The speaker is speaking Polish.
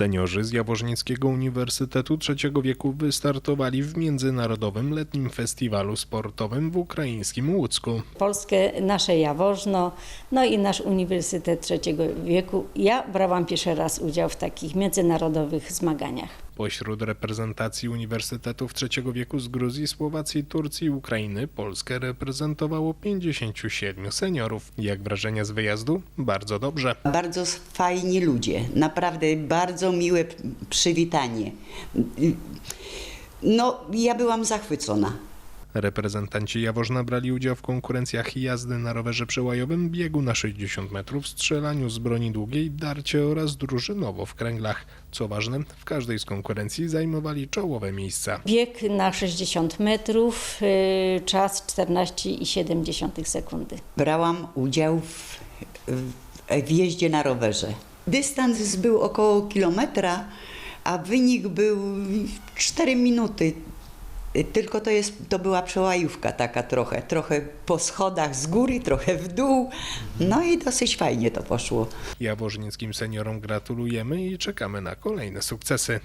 Seniorzy z Jaworznickiego Uniwersytetu Trzeciego Wieku wystartowali w Międzynarodowym Letnim Festiwalu Sportowym w ukraińskim Łódzku. Polskę, nasze Jaworzno, no i nasz Uniwersytet Trzeciego Wieku. Ja brałam pierwszy raz udział w takich międzynarodowych zmaganiach. Pośród reprezentacji uniwersytetów trzeciego wieku z Gruzji, Słowacji, Turcji i Ukrainy Polskę reprezentowało 57 seniorów. Jak wrażenia z wyjazdu? Bardzo dobrze. Bardzo fajni ludzie, naprawdę bardzo miłe przywitanie. No, ja byłam zachwycona. Reprezentanci Jaworzna brali udział w konkurencjach jazdy na rowerze przełajowym, biegu na 60 metrów, strzelaniu z broni długiej, darcie oraz drużynowo w kręglach. Co ważne, w każdej z konkurencji zajmowali czołowe miejsca. Bieg na 60 metrów, y, czas 14,7 sekundy. Brałam udział w, w, w jeździe na rowerze. Dystans był około kilometra, a wynik był 4 minuty. Tylko to, jest, to była przełajówka taka trochę, trochę po schodach z góry, trochę w dół. No i dosyć fajnie to poszło. Jaworznickim seniorom gratulujemy i czekamy na kolejne sukcesy.